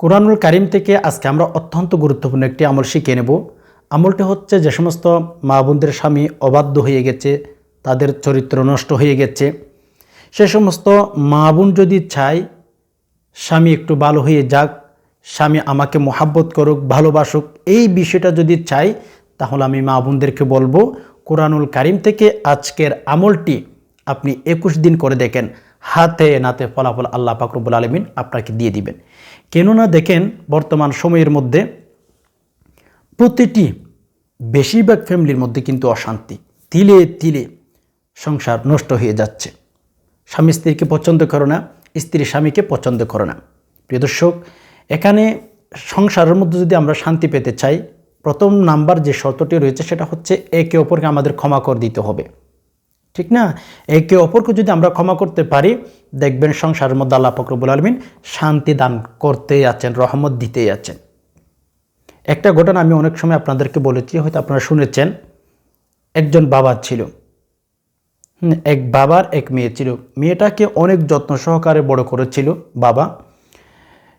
কোরআনুল কারিম থেকে আজকে আমরা অত্যন্ত গুরুত্বপূর্ণ একটি আমল শিখে নেব। আমলটি হচ্ছে যে সমস্ত মা বোনদের স্বামী অবাধ্য হয়ে গেছে, তাদের চরিত্র নষ্ট হয়ে গেছে। সে সমস্ত মা বোন যদি চায়, স্বামী একটু ভালো হয়ে যাক, স্বামী আমাকে মোহাব্বত করুক, ভালোবাসুক, এই বিষয়টা যদি চাই তাহলে আমি মা বোনদেরকে বলব, কোরআনুল কারিম থেকে আজকের আমলটি আপনি একুশ দিন করে দেখেন। হাতে নাতে ফলাফল আল্লাহ পাকরবুল আলমিন আপনাকে দিয়ে দিবেন। কেননা দেখেন, বর্তমান সময়ের মধ্যে প্রতিটি বেশিরভাগ ফ্যামিলির মধ্যে কিন্তু অশান্তি। তিলে তিলে সংসার নষ্ট হয়ে যাচ্ছে। স্বামী স্ত্রীকে পছন্দ করো না, স্ত্রী স্বামীকে পছন্দ করো না। প্রিয় দর্শক, এখানে সংসারের মধ্যে যদি আমরা শান্তি পেতে চাই, প্রথম নাম্বার যে শর্তটি রয়েছে সেটা হচ্ছে একে অপরকে আমাদের ক্ষমা করে দিতে হবে। ঠিক না? একে অপরকে যদি আমরা ক্ষমা করতে পারি, দেখবেন সংসারের মধ্যে আল্লাহ ফকরবুল আলমিন শান্তি দান করতেই আছেন, রহমত দিতেই আছেন। একটা ঘটনা আমি অনেক সময় আপনাদেরকে বলেছি, হয়তো আপনারা শুনেছেন। একজন বাবা ছিল। এক বাবার এক মেয়ে ছিল। মেয়েটাকে অনেক যত্ন সহকারে বড় করেছিল বাবা।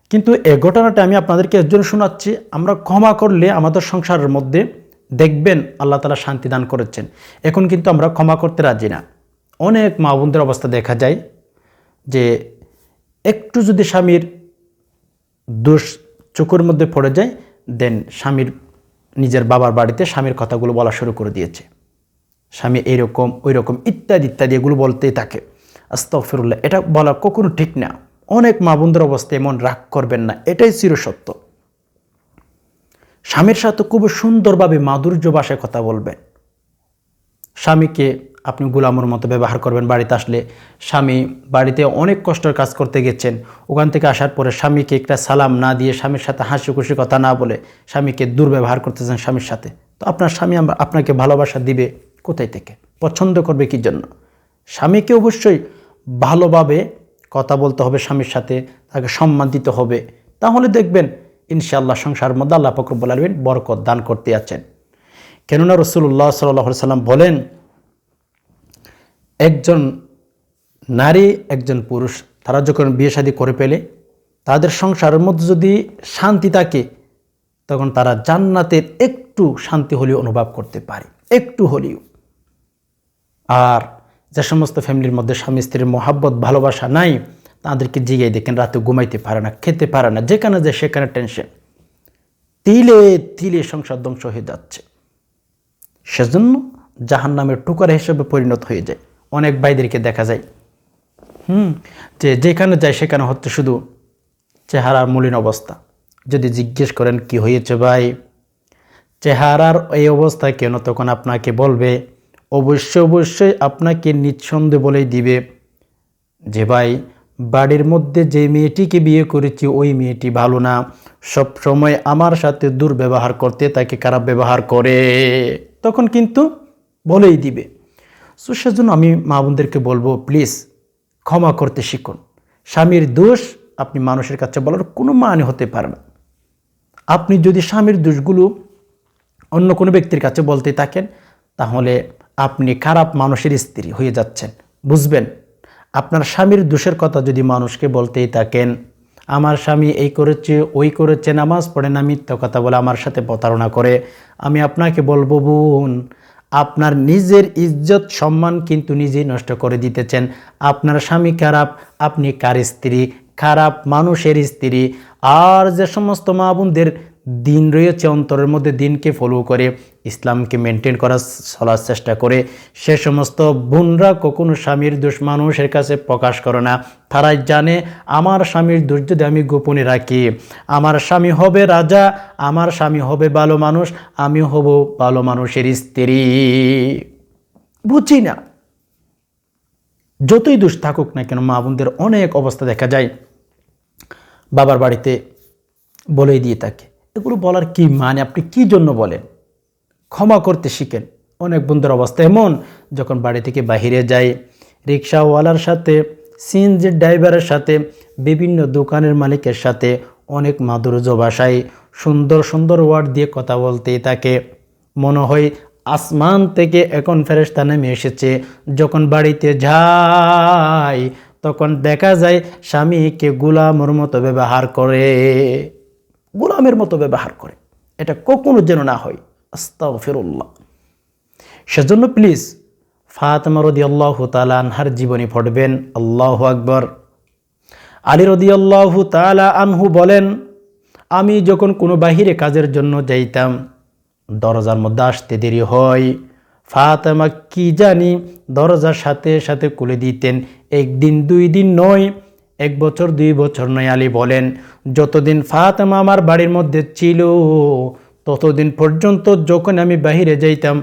কিন্তু এ ঘটনাটা আমি আপনাদেরকে এর জন্য শোনাচ্ছি। আমরা ক্ষমা করলে আমাদের সংসারের মধ্যে দেখবেন আল্লাহ তালা শান্তি দান করেছেন। এখন কিন্তু আমরা ক্ষমা করতে রাজি না। অনেক মা বোনদের অবস্থা দেখা যায় যে একটু যদি স্বামীর দোষ চোখের মধ্যে পড়ে যায় দেন স্বামীর নিজের বাবার বাড়িতে স্বামীর কথাগুলো বলা শুরু করে দিয়েছে। স্বামী এইরকম ওই রকম ইত্যাদি ইত্যাদি এগুলো বলতেই থাকে। আস্তফিরুল্লাহ এটা বলা কখনো ঠিক না। অনেক মা বোনদের অবস্থা এমন, রাগ করবেন না। এটাই চিরসত্য। স্বামীর সাথে খুব সুন্দরভাবে মাধুর্য ভাষায় কথা বলবেন। স্বামীকে আপনি গুলামর মতো ব্যবহার করবেন বাড়িতে আসলে। স্বামী বাড়িতে অনেক কষ্টের কাজ করতে গেছেন। ওখান থেকে আসার পরে স্বামীকে একটা সালাম না দিয়ে স্বামীর সাথে হাসি খুশি কথা না বলে স্বামীকে দুর্ব্যবহার করতেছেন স্বামীর সাথে। তো আপনার স্বামী আপনাকে ভালোবাসা দিবে কোথায় থেকে? পছন্দ করবে কি জন্য? স্বামীকে অবশ্যই ভালোভাবে কথা বলতে হবে স্বামীর সাথে, তাকে সম্মান দিতে হবে। তাহলে দেখবেন ইনশাআল্লাহ সংসার মধ্যে আল্লাহ ফকরবুল আলমিন বরকত দান করতে আছেন কেননা রসুল্লাহ সাল্লাহ সাল্লাম বলেন, একজন নারী, একজন পুরুষ, তারা যখন বিয়ে শাদী করে পেলে তাদের সংসারের মধ্যে যদি শান্তি থাকে, তখন তারা জান্নাতের একটু শান্তি হলেও অনুভব করতে পারে, একটু হলেও। আর যে সমস্ত ফ্যামিলির মধ্যে স্বামী স্ত্রীর মহাব্বত, ভালোবাসা নাই তাদেরকে জিগাই দেখেন, রাতে ঘুমাইতে পারে না, খেতে পারে না, যেখানে যায় সেখানে টেনশন তিলে তিলে সংসার ধ্বংস হয়ে যাচ্ছে। সেজন্য জাহান নামের টুকারা হিসেবে পরিণত হয়ে যায়। অনেক ভাইদেরকে দেখা যায়, হুম, যে যেখানে যায় সেখানে হচ্ছে শুধু চেহারার মলিন অবস্থা। যদি জিজ্ঞেস করেন, কি হয়েছে ভাই? চেহারার এই অবস্থা কেন? তখন আপনাকে বলবে, অবশ্যই অবশ্যই আপনাকে নিঃসন্দেহ বলেই দিবে যে ভাই বাড়ির মধ্যে যে মেয়েটিকে বিয়ে করেছি, ওই মেয়েটি ভালো না। সব সময় আমার সাথে দুর্ব্যবহার করতে তাকে খারাপ ব্যবহার করে। তখন কিন্তু বলেই দিবে, সো সেজন্য আমি মা বোনদেরকে বলব প্লিজ ক্ষমা করতে শিখুন। স্বামীর দোষ আপনি মানুষের কাছে বলার কোনো মানে হতে পারে না। আপনি যদি স্বামীর দোষগুলো অন্য কোনো ব্যক্তির কাছে বলতে থাকেন, তাহলে আপনি খারাপ মানুষের স্ত্রী হয়ে যাচ্ছেন, বুঝবেন? আপনার স্বামীর দোষের কথা যদি মানুষকে বলতেই থাকেন, আমার স্বামী এই করেছে, ওই করেছে, নামাজ পড়ে না, মিথ্যা কথা বলে আমার সাথে প্রতারণা করে। আমি আপনাকে বলব, বোন, আপনার নিজের ইজ্জত, সম্মান কিন্তু নিজেই নষ্ট করে দিতেছেন। আপনার স্বামী খারাপ, আপনি কার স্ত্রী? খারাপ মানুষের স্ত্রী। আর যে সমস্ত মা বোনদের দিন রয়েছে, অন্তরের মধ্যে দিনকে ফলো করে, ইসলামকে মেনটেন করার চলার চেষ্টা করে। সে সমস্ত বোনরা কখনো স্বামীর দোষ মানুষের কাছে প্রকাশ করে না। তারাই জানে, আমার স্বামীর দোষ যদি আমি গোপনে রাখি, আমার স্বামী হবে রাজা, আমার স্বামী হবে ভালো মানুষ আমি হব ভালো মানুষের স্ত্রী। বুঝি না। যতই দোষ থাকুক না কেন, মা বোনদের অনেক অবস্থা দেখা যায়। বাবার বাড়িতে বলেই দিয়ে থাকে। এগুলো বলার কি মানে? আপনি কি জন্য বলেন? ক্ষমা করতে শিখেন। অনেক বন্ধুর অবস্থা এমন, যখন বাড়ি থেকে বাহিরে যায় রিক্সাওয়ালার সাথে সিএনজির ড্রাইভারের সাথে, বিভিন্ন দোকানের মালিকের সাথে, অনেক মাধুর্য ভাষায় সুন্দর সুন্দর ওয়ার্ড দিয়ে কথা বলতেই তাকে মনে হয় আসমান থেকে এখন ফেরেস্তা নেমে এসেছে। যখন বাড়িতে যায় তখন দেখা যায় স্বামীকে গোলামের মতো ব্যবহার করে। গোলামের মতো ব্যবহার করে। এটা কখনো যেন না হয়। আস্তাও ফেরুল্লাহ সেজন্য প্লিজ ফাতেমা রদি আল্লাহ তালা আনহার জীবনী পড়বেন। আল্লাহ আকবর। আলী রদি আল্লাহ তালা আনহু বলেন, আমি যখন কোনো বাহিরে কাজের জন্য যাইতাম, দরজার মধ্যে আসতে দেরি হয়। ফাতেমা কি জানি দরজার সাথে সাথে খুলে দিতেন, একদিন দুই দিন নয়। এক বছর, দুই বছর নয় আলী বলেন, যতদিন ফাতেমা আমার বাড়ির মধ্যে ছিল, ততদিন পর্যন্ত যখন আমি বাহিরে যাইতাম,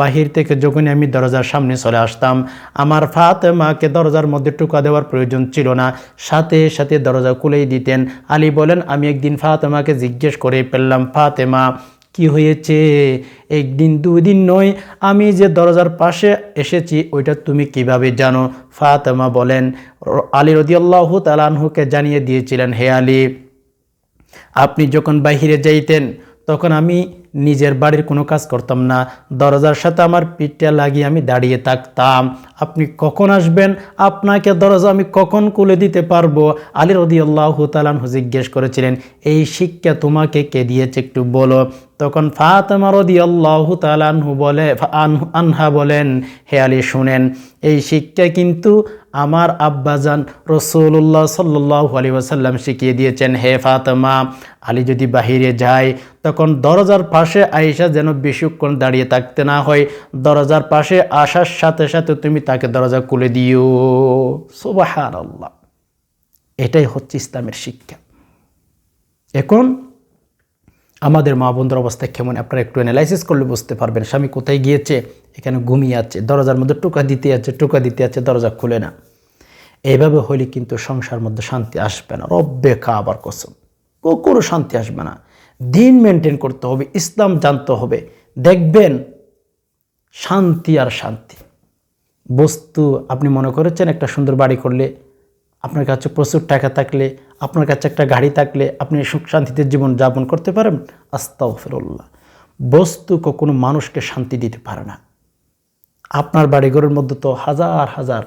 বাহির থেকে যখন আমি দরজার সামনে চলে আসতাম, আমার ফাতেমাকে দরজার মধ্যে টুকা দেওয়ার প্রয়োজন ছিল না। সাথে সাথে দরজা খুলেই দিতেন। আলী বলেন, আমি একদিন ফাতেমাকে জিজ্ঞেস করে ফেললাম, ফাতেমা কি হয়েছে? একদিন, দুদিন নয়, আমি যে দরজার পাশে এসেছি, ওইটা তুমি কীভাবে জানো? ফাতেমা বলেন আলী রদিয়াল্লাহ তালানহুকে জানিয়ে দিয়েছিলেন, হে আলী, আপনি যখন বাহিরে যাইতেন, তখন আমি নিজের বাড়ির কোনো কাজ করতাম না। দরজার সাথে আমার পিঠটা লাগিয়ে আমি দাঁড়িয়ে থাকতাম। আপনি কখন আসবেন? আপনাকে দরজা আমি কখন খুলে দিতে পারব? আলী রদি আল্লাহ তালানহু জিজ্ঞেস করেছিলেন, এই শিক্ষা তোমাকে কে দিয়েছে একটু বলো? তখন ফাতেমা রদি আল্লাহ তালানহু বলে আনহা বলেন, হে আলী, শুনেন, এই শিক্ষা কিন্তু আমার আব্বাজান রসুল্লাহ সাল্লাহ আলী ওসাল্লাম শিখিয়ে দিয়েছেন, হে ফাতেমা, আলী যদি বাহিরে যায়, তখন দরজার পাশে আয়েশা যেন বেশিক্ষণ দাঁড়িয়ে থাকতে না হয়। দরজার পাশে আসার সাথে সাথে তুমি তাকে দরজা খুলে দিও। সুবাহার আল্লাহ এটাই হচ্ছে ইসলামের শিক্ষা। এখন আমাদের মা বন্ধুর অবস্থা কেমন? আপনারা একটু অ্যানালাইসিস করলে বুঝতে পারবেন। স্বামী কোথায় গিয়েছে? এখানে ঘুমিয়ে আছে। দরজার মধ্যে টোকা দিতে আছে, টোকা দিতে আছে, দরজা খুলে না। এইভাবে হলে কিন্তু সংসার মধ্যে শান্তি আসবে না। রব্বে খাবার কসম। কোনো শান্তি আসবে না। দিন মেনটেন করতে হবে, ইসলাম জানতে হবে। দেখবেন শান্তি আর শান্তি। বস্তু আপনি মনে করেছেন একটা সুন্দর বাড়ি করলে আপনার কাছে প্রচুর টাকা থাকলে, আপনার কাছে একটা গাড়ি থাকলে আপনি সুখ শান্তিতে জীবন যাপন করতে পারেন। আস্তাও ফিরল্লাহ বস্তু কখনো মানুষকে শান্তি দিতে পারে না। আপনার বাড়িঘরের মধ্যে তো হাজার হাজার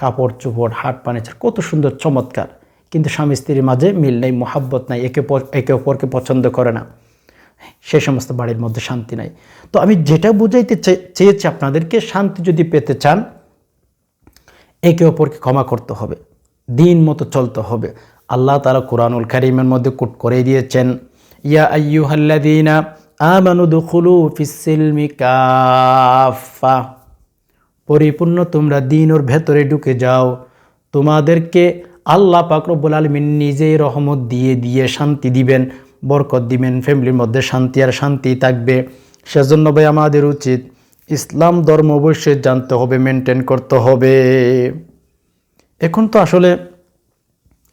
কাপড়, চোপড়, হাট, ফার্নিচার, কত সুন্দর, চমৎকার। কিন্তু স্বামী স্ত্রীর মাঝে মিল নেই, মোহাব্বত নাই, একে একে অপরকে পছন্দ করে না। সে সমস্ত বাড়ির মধ্যে শান্তি নাই। তো আমি যেটা বুঝাইতে চেয়েছি আপনাদেরকে, শান্তি যদি পেতে চান, একে অপরকে ক্ষমা করতে হবে। দিন মতো চলতে হবে। আল্লাহ তালা কোরআনুল কারিমের মধ্যে কুট করে দিয়েছেন, ইয়া আইয়ুহাল্লাযীনা আমানু দুখুলু ফিসসিলমি কাফা পরিপূর্ণ তোমরা দিন ওর ভেতরে ঢুকে যাও। তোমাদেরকে আল্লাহ পাক রব্বুল আলমিন নিজেই রহমত দিয়ে দিয়ে শান্তি দিবেন, বরকত দিবেন, ফ্যামিলির মধ্যে শান্তি আর শান্তি থাকবে। সেজন্য ভাই, আমাদের উচিত ইসলাম ধর্ম অবশ্যই জানতে হবে, মেনটেন করতে হবে। এখন তো আসলে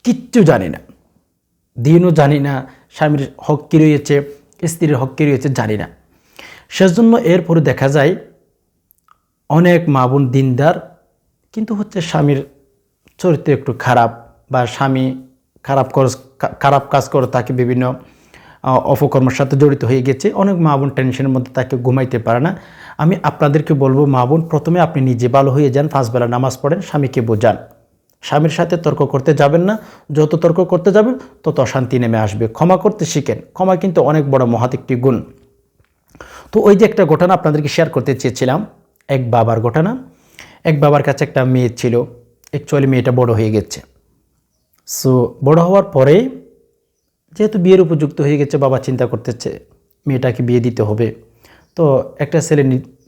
কিচ্ছু জানি না। দিনও জানি না, স্বামীর হক কী রয়েছে, স্ত্রীর হক কী রয়েছে জানি না। সেজন্য এরপরে দেখা যায়, অনেক মা বোন দিনদার, কিন্তু হচ্ছে স্বামীর চরিত্র একটু খারাপ বা স্বামী খারাপ খারাপ কাজ করে তাকে বিভিন্ন অপকর্মের সাথে জড়িত হয়ে গেছে। অনেক মা বোন টেনশনের মধ্যে তাকে ঘুমাইতে পারে না। আমি আপনাদেরকে বলব, মা বোন, প্রথমে আপনি নিজে ভালো হয়ে যান, পাঁচবেলা নামাজ পড়েন, স্বামীকে বোঝান। স্বামীর সাথে তর্ক করতে যাবেন না। যত তর্ক করতে যাবেন, তত অশান্তি নেমে আসবে। ক্ষমা করতে শিখেন। ক্ষমা কিন্তু অনেক বড় মহৎ একটি গুণ। তো ওই যে একটা ঘটনা আপনাদেরকে শেয়ার করতে চেয়েছিলাম। এক বাবার ঘটনা। এক বাবার কাছে একটা মেয়ে ছিল। অ্যাকচুয়ালি মেয়েটা বড় হয়ে গেছে। সো বড় হওয়ার পরে যেহেতু বিয়ের উপযুক্ত হয়ে গেছে, বাবা চিন্তা করতেছে, মেয়েটাকে বিয়ে দিতে হবে। তো একটা ছেলে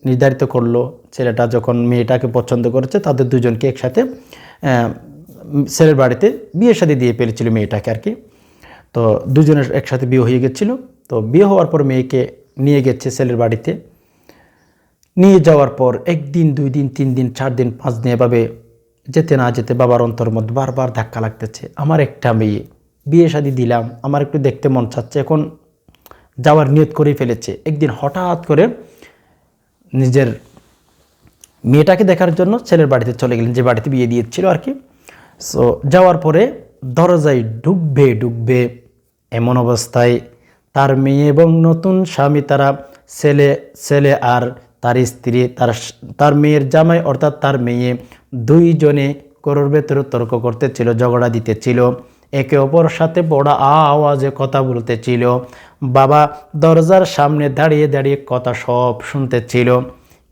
নির্ধারিত করল, ছেলেটা যখন মেয়েটাকে পছন্দ করেছে, তাদের দুজনকে একসাথে ছেলের বাড়িতে বিয়ে সাথে দিয়ে পেরেছিল মেয়েটাকে আর কি। তো দুজনের একসাথে বিয়ে হয়ে গেছিল। তো বিয়ে হওয়ার পর মেয়েকে নিয়ে গেছে ছেলের বাড়িতে। নিয়ে যাওয়ার পর একদিন, দুই দিন, তিন দিন, চার দিন, পাঁচ দিন এভাবে যেতে না যেতে বাবার অন্তর মধ্যে বারবার ধাক্কা লাগতেছে। আমার একটা মেয়ে, বিয়ে শাদি দিলাম, আমার একটু দেখতে মন চাচ্ছে, এখন যাওয়ার নিয়ত করে ফেলেছে। একদিন হঠাৎ করে নিজের মেয়েটাকে দেখার জন্য ছেলের বাড়িতে চলে গেলেন, যে বাড়িতে বিয়ে দিয়েছিল আর কি। সো যাওয়ার পরে দরজায় ডুববে ডুববে এমন অবস্থায় তার মেয়ে এবং নতুন স্বামী, তারা ছেলে ছেলে আর তার স্ত্রী, তার তার মেয়ের জামাই অর্থাৎ তার মেয়ে দুইজনে গরুর ভেতরে তর্ক করতেছিল, ঝগড়া দিতেছিল, একে অপর সাথে বড় আওয়াজে কথা বলতেছিল, বাবা দরজার সামনে দাঁড়িয়ে দাঁড়িয়ে কথা সব শুনতেছিল।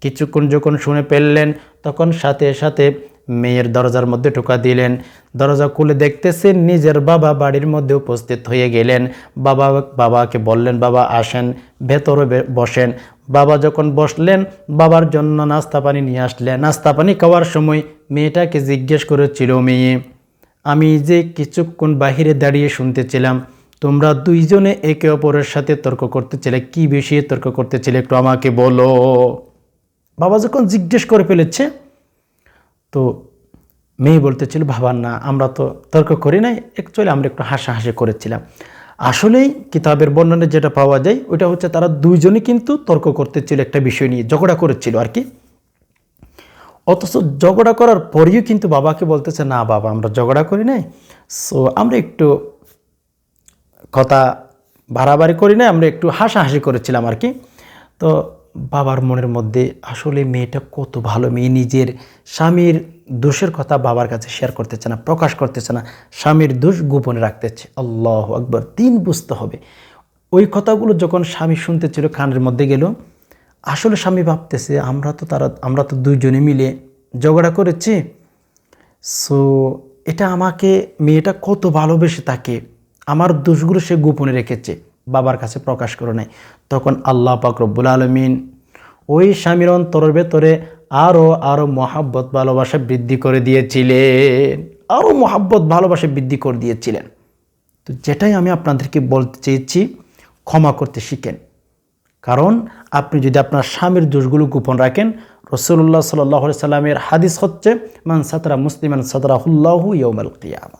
কিছুক্ষণ যখন শুনে ফেললেন, তখন সাথে সাথে মেয়ের দরজার মধ্যে ঢোকা দিলেন। দরজা খুলে দেখতেছেন নিজের বাবা বাড়ির মধ্যে উপস্থিত হয়ে গেলেন। বাবা, বাবাকে বললেন, বাবা, আসেন। ভেতরে বসেন। বাবা যখন বসলেন, বাবার জন্য নাস্তা পানি নিয়ে আসলেন। নাস্তা পানি খাওয়ার সময় মেয়েটাকে জিজ্ঞেস করেছিল, মেয়ে, আমি যে কিছুক্ষণ বাহিরে দাঁড়িয়ে শুনতেছিলাম, তোমরা দুইজনে একে অপরের সাথে তর্ক করতেছিলে, কি বিষয়ে তর্ক করতেছিলে একটু আমাকে বলো। বাবা যখন জিজ্ঞেস করে ফেলেছে, তো মেয়ে বলতেছিল, বাবা, না, আমরা তো তর্ক করি নাই অ্যাকচুয়ালি আমরা একটু হাসাহাসি করেছিলাম। আসলেই কিতাবের বর্ণনে যেটা পাওয়া যায়, ওইটা হচ্ছে তারা দুইজনই কিন্তু তর্ক করতেছিল একটা বিষয় নিয়ে, ঝগড়া করেছিল আর কি। অথচ ঝগড়া করার পরেও কিন্তু বাবাকে বলতেছে, না, বাবা, আমরা ঝগড়া করি নাই সো আমরা একটু কথা বাড়াবাড়ি করি নাই, আমরা একটু হাসাহাসি করেছিলাম আর কি। তো বাবার মনের মধ্যে আসলে মেয়েটা কত ভালো। মেয়ে নিজের স্বামীর দোষের কথা বাবার কাছে শেয়ার করতেছে না, প্রকাশ করতেছে না, স্বামীর দোষ গোপনে রাখতেছে। আল্লাহ আকবর দিন বুঝতে হবে। ওই কথাগুলো যখন স্বামী শুনতেছিল, কানের মধ্যে গেল, আসলে স্বামী ভাবতেছে, আমরা তো তারা, আমরা তো দুইজনে মিলে ঝগড়া করেছি। সো এটা আমাকে, মেয়েটা কত ভালোবেসে তাকে, আমার দোষগুলো সে গোপনে রেখেছে। বাবার কাছে প্রকাশ করে নাই তখন আল্লাহ পাক রব্বুল আলমিন ওই স্বামীর অন্তরের ভেতরে আরও আরও মহাব্বত, ভালোবাসা বৃদ্ধি করে দিয়েছিলেন। আরও মহাব্বত, ভালোবাসা বৃদ্ধি করে দিয়েছিলেন। তো যেটাই আমি আপনাদেরকে বলতে চেয়েছি, ক্ষমা করতে শিখেন। কারণ আপনি যদি আপনার স্বামীর দোষগুলো গোপন রাখেন রসুল্লাহ সাল্লাহ সাল্লামের হাদিস হচ্ছে, মান সাতরা মুসলিমান সাতরাহুল্লাহু ইয়মাল কিয়ামা।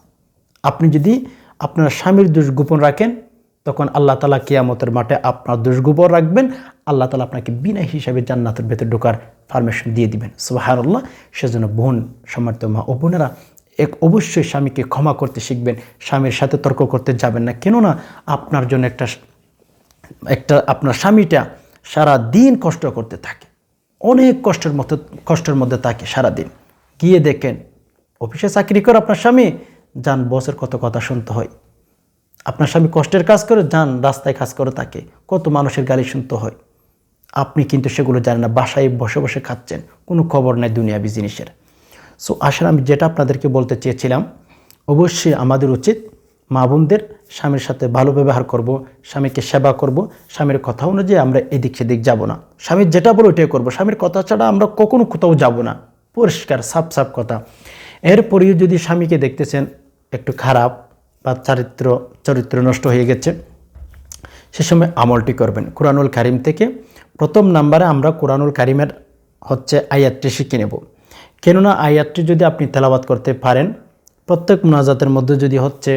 আপনি যদি আপনার স্বামীর দোষ গোপন রাখেন তখন আল্লাহ তালা কিয়ামতের মাঠে আপনার দোষ গোপন রাখবেন। আল্লাহ তালা আপনাকে বিনা হিসাবে জান্নাতের ভেতর ঢোকার পারমিশন দিয়ে দিবেন। সুবাহান্লাহ সেজন্য বোন, সম্মানিত মা ও বোনেরা, এক অবশ্যই স্বামীকে ক্ষমা করতে শিখবেন। স্বামীর সাথে তর্ক করতে যাবেন না। কেননা আপনার জন্য একটা একটা আপনার স্বামীটা সারা দিন কষ্ট করতে থাকে। অনেক কষ্টের মতো, কষ্টের মধ্যে থাকে সারাদিন। গিয়ে দেখেন, অফিসে চাকরি করে আপনার স্বামী, যান, বসের কত কথা শুনতে হয়। আপনার স্বামী কষ্টের কাজ করে, যান, রাস্তায় কাজ করে তাকে। কত মানুষের গালি শুনতে হয়। আপনি কিন্তু সেগুলো জানেন না, বাসায় বসে বসে খাচ্ছেন। কোনো খবর নেই দুনিয়াবি জিনিসের। সো আসলে আমি যেটা আপনাদেরকে বলতে চেয়েছিলাম, অবশ্যই আমাদের উচিত মা বোনদের স্বামীর সাথে ভালো ব্যবহার করব, স্বামীকে সেবা করব, স্বামীর কথা অনুযায়ী আমরা এদিক সেদিক যাব না। স্বামীর যেটা বলে ওইটাই করব। স্বামীর কথা ছাড়া আমরা কখনো কোথাও যাব না। পরিষ্কার, সাফ সাফ কথা। এরপরেও যদি স্বামীকে দেখতেছেন একটু খারাপ বা চারিত্র চরিত্র নষ্ট হয়ে গেছে। সে সময় আমলটি করবেন। কোরআনুল কারিম থেকে প্রথম নাম্বারে আমরা কোরআনুল কারিমের হচ্ছে আয়াতটি শিখে নেব। কেননা আয়াতটি যদি আপনি তেলাবাত করতে পারেন প্রত্যেক মোনাজাতের মধ্যে যদি হচ্ছে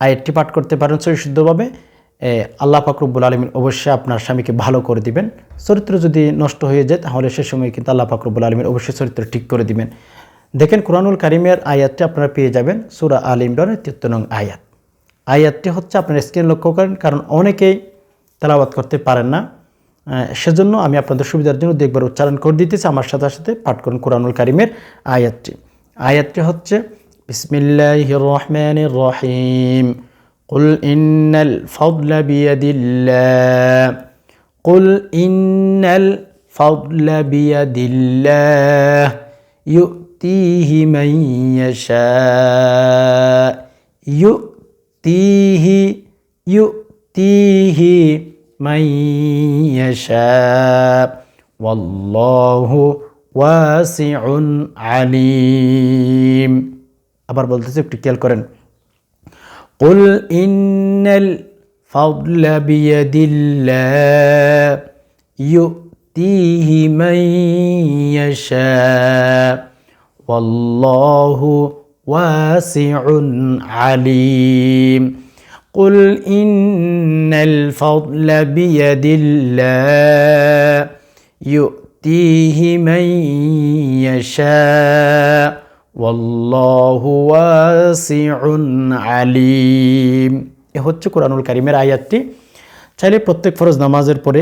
আয়াতটি পাঠ করতে পারেন সরিশুদ্ধভাবে এ, আল্লাহ ফাকরুব্বুল আলমিন অবশ্যই আপনার স্বামীকে ভালো করে দিবেন। চরিত্র যদি নষ্ট হয়ে যায় তাহলে সে সময় কিন্তু আল্লাহ ফাকরুব্বুল আলমিন অবশ্যই চরিত্র ঠিক করে দিবেন। দেখেন কোরআনুল কারিমের আয়াতটি আপনারা পেয়ে যাবেন সুরা আল ইমরানের তৃতীয় নং আয়াত আয়াতটি হচ্ছে আপনার স্ক্রিন লক্ষ্য করেন কারণ অনেকেই তেলাওয়াত করতে পারেন না আহ, সেজন্য আমি আপনাদের সুবিধার জন্য দেখবার উচ্চারণ করে দিতেছি আমার সাথে সাথে পাঠ করুন কোরআনুল কারিমের আয়াতটি আয়াতটি হচ্ছে বিসমিল্লাহ রহমান রহিম قل إن الفضل بيد الله قل إن الفضل بيد الله يؤتيه من يشاء يؤتيه يؤتيه من يشاء والله واسع عليم আবার বলতেছে একটু খেয়াল করেন قل إن الفضل بيد الله يؤتيه من يشاء والله واسع عليم قل إن الفضل بيد الله يؤتيه من يشاء والله واسع عليم এ হচ্ছে কোরআনুল কারিমের আয়াতটি চাইলে প্রত্যেক ফরজ নামাজের পরে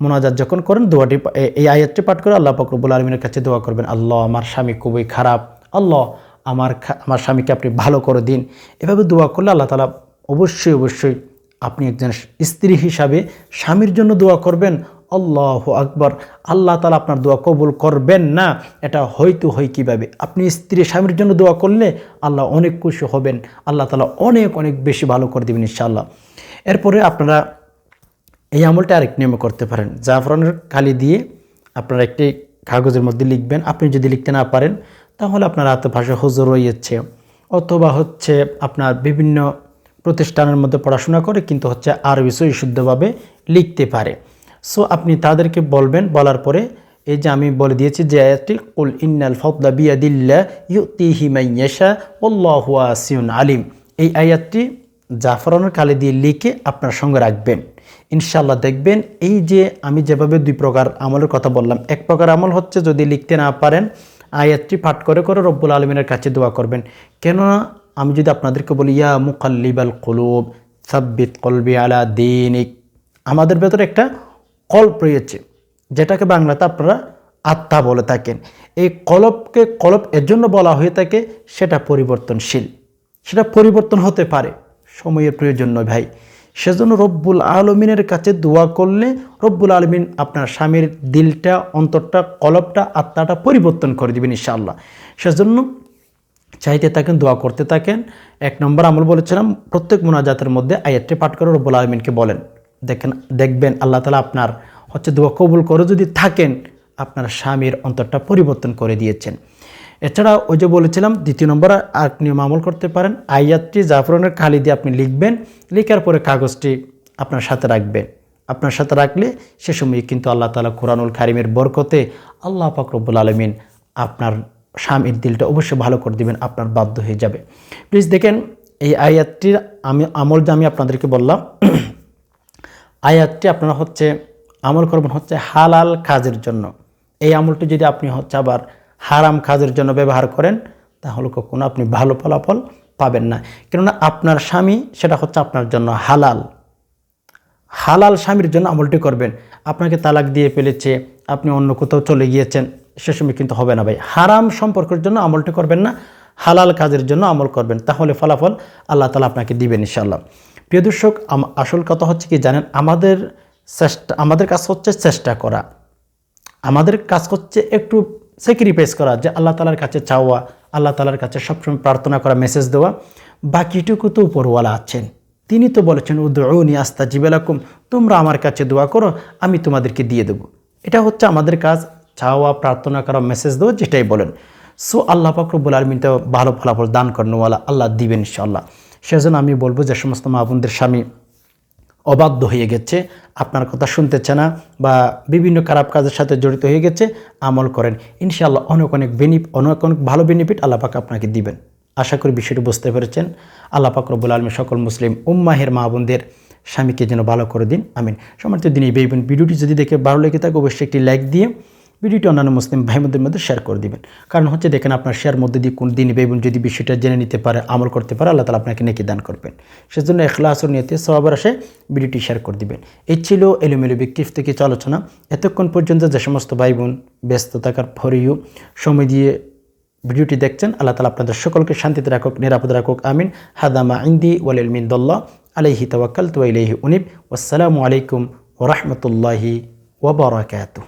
মোনাজাত যখন করেন, দোয়াটি এই আয়াতটি পাঠ করে আল্লাহ ফকরবুল আলমিনের কাছে দোয়া করবেন, আল্লাহ, আমার স্বামী খুবই খারাপ। আল্লাহ, আমার আমার স্বামীকে আপনি ভালো করে দিন। এভাবে দোয়া করলে আল্লাহ তালা অবশ্যই অবশ্যই আপনি একজন স্ত্রী হিসাবে স্বামীর জন্য দোয়া করবেন। আল্লাহ আকবর। আল্লাহ তালা আপনার দোয়া কবুল করবেন না। এটা হয়তো হয় কীভাবে? আপনি স্ত্রী স্বামীর জন্য দোয়া করলে আল্লাহ অনেক খুশি হবেন। আল্লাহ তালা অনেক অনেক বেশি ভালো করে দেবেন ইনশাআল্লাহ। এরপরে আপনারা এই আমলটা আরেক নিয়মে করতে পারেন। জাফরানের কালি দিয়ে আপনার একটি কাগজের মধ্যে লিখবেন। আপনি যদি লিখতে না পারেন, তাহলে আপনার হাতে ভাষা হুজুর রয়েছে অথবা হচ্ছে আপনার বিভিন্ন প্রতিষ্ঠানের মধ্যে পড়াশোনা করে কিন্তু হচ্ছে আরবি সই শুদ্ধভাবে লিখতে পারে। সো আপনি তাদেরকে বলবেন, বলার পরে এই যে আমি বলে দিয়েছি যে আয়াতটি, কুল ইন্নাল ফদলা বিয়াদিল্লা ইউতিহি মাইয়াশা আল্লাহু আসিউন আলিম। এই আয়াতটি জাফরানের কালি দিয়ে লিখে আপনার সঙ্গে রাখবেন। ইনশাল্লাহ দেখবেন। এই যে আমি যেভাবে দুই প্রকার আমলের কথা বললাম, এক প্রকার আমল হচ্ছে যদি লিখতে না পারেন, আয়াতটি পাঠ করে করে রব্বুল আলমিনের কাছে দোয়া করবেন। কেননা আমি যদি আপনাদেরকে বলি, ইয়া মুকাল্লিবাল কলুব, সাব্বিত কলবি আলা দিনিক। আমাদের ভেতরে একটা কল্প রয়েছে, যেটাকে বাংলাতে আপনারা আত্মা বলে থাকেন। এই কলপকে কলপ এর জন্য বলা হয়ে থাকে, সেটা পরিবর্তনশীল। সেটা পরিবর্তন হতে পারে। সময়ের প্রয়োজন নয় ভাই। সেজন্য রব্বুল আলমিনের কাছে দোয়া করলে রব্বুল আলমিন আপনার স্বামীর দিলটা, অন্তরটা, কলবটা, আত্মাটা পরিবর্তন করে দেবেন ইনশাআল্লাহ। সেজন্য চাইতে থাকেন, দোয়া করতে থাকেন। এক নম্বর আমল বলেছিলাম, প্রত্যেক মোনাজাতের মধ্যে আয়াতটি পাঠ করে রব্বুল আলমিনকে বলেন। দেখেন, দেখবেন আল্লাহ তালা আপনার হচ্ছে দোয়া কবুল করে যদি থাকেন, আপনার স্বামীর অন্তরটা পরিবর্তন করে দিয়েছেন। এছাড়া ওই যে বলেছিলাম, দ্বিতীয় নম্বর আর নিয়ম আমল করতে পারেন। আয়াতটি জাফরনের খালি দিয়ে আপনি লিখবেন, লেখার পরে কাগজটি আপনার সাথে রাখবেন। আপনার সাথে রাখলে সে সময় কিন্তু আল্লাহ তালা কোরআনুল কারিমের বরকতে আল্লাহ ফাকরবুল আলমিন আপনার স্বামীর দিলটা অবশ্যই ভালো করে দিবেন, আপনার বাধ্য হয়ে যাবে। প্লিজ দেখেন, এই আয়াতটির আমি আমল যে আমি আপনাদেরকে বললাম, আয়াতটি আপনারা হচ্ছে আমল করবেন হচ্ছে হালাল কাজের জন্য। এই আমলটি যদি আপনি হচ্ছে আবার হারাম কাজের জন্য ব্যবহার করেন, তাহলে কখনো আপনি ভালো ফলাফল পাবেন না। কেননা আপনার স্বামী, সেটা হচ্ছে আপনার জন্য হালাল। হালাল স্বামীর জন্য আমলটি করবেন। আপনাকে তালাক দিয়ে ফেলেছে, আপনি অন্য কোথাও চলে গিয়েছেন, সে সময় কিন্তু হবে না ভাই। হারাম সম্পর্কের জন্য আমলটি করবেন না, হালাল কাজের জন্য আমল করবেন, তাহলে ফলাফল আল্লাহ তালা আপনাকে দিবেন ইনশাল্লাহ প্রিয় দর্শক আসল কথা হচ্ছে কি জানেন, আমাদের চেষ্টা আমাদের কাজ হচ্ছে চেষ্টা করা। আমাদের কাজ হচ্ছে একটু স্যাক্রিফাইস করা, যে আল্লাহ তালার কাছে চাওয়া, আল্লাহ তালার কাছে সবসময় প্রার্থনা করা মেসেজ দেওয়া, বাকিটুকু তো উপরওয়ালা আছেন। তিনি তো বলেছেন উদৌনি আস্তা জিবেলাকুম তোমরা আমার কাছে দোয়া করো, আমি তোমাদেরকে দিয়ে দেবো। এটা হচ্ছে আমাদের কাজ, চাওয়া, প্রার্থনা করা মেসেজ দেওয়া, যেটাই বলেন। সো আল্লাহ পাকরবুল আলমিন তো ভালো ফলাফল দান করেনওয়ালা আল্লাহ দিবেন ইনশাল্লাহ সেজন্য আমি বলব যে, সমস্ত মা বোনদের স্বামী অবাধ্য হয়ে গেছে, আপনার কথা শুনতেছে না বা বিভিন্ন খারাপ কাজের সাথে জড়িত হয়ে গেছে, আমল করেন। ইনশাআল্লাহ অনেক অনেক বেনি অনেক অনেক ভালো বেনিফিট আল্লাপাক আপনাকে দিবেন। আশা করি বিষয়টি বুঝতে পেরেছেন। আল্লাপাক রবুল আলমী সকল মুসলিম উম্মাহের মা বোনদের স্বামীকে যেন ভালো করে দিন, আমিন। সমর্থ দিন এই ভিডিওটি যদি দেখে ভালো লেগে থাকে, অবশ্যই একটি লাইক দিয়ে ভিডিওটি অন্যান্য মুসলিম ভাই বোনদের মধ্যে শেয়ার করে দিবেন। কারণ হচ্ছে দেখেন আপনার শেয়ার মধ্যে দিয়ে কোন দিন বেবুন যদি বিষয়টা জেনে নিতে পারে, আমল করতে পারে, আল্লাহ তালা আপনাকে নেকি দান করবেন। সেজন্য এখলাস ও নিয়তে সবার আসে ভিডিওটি শেয়ার করে দিবেন। এই ছিল এলোমেলো ব্যক্তির থেকে আলোচনা। এতক্ষণ পর্যন্ত যে সমস্ত ভাই বোন ব্যস্ত থাকার ফরিও সময় দিয়ে ভিডিওটি দেখছেন, আল্লাহ তালা আপনাদের সকলকে শান্তিতে রাখুক, নিরাপদ রাখুক, আমিন। হাদামা ইন্দি ওয়ালিল মিন্দল্লাহ আলাইহি তাওয়াক্কাল তু ইলাইহি উনিব। আসসালামু আলাইকুম ওরহমতুল্লাহি ওবরাকাতুহ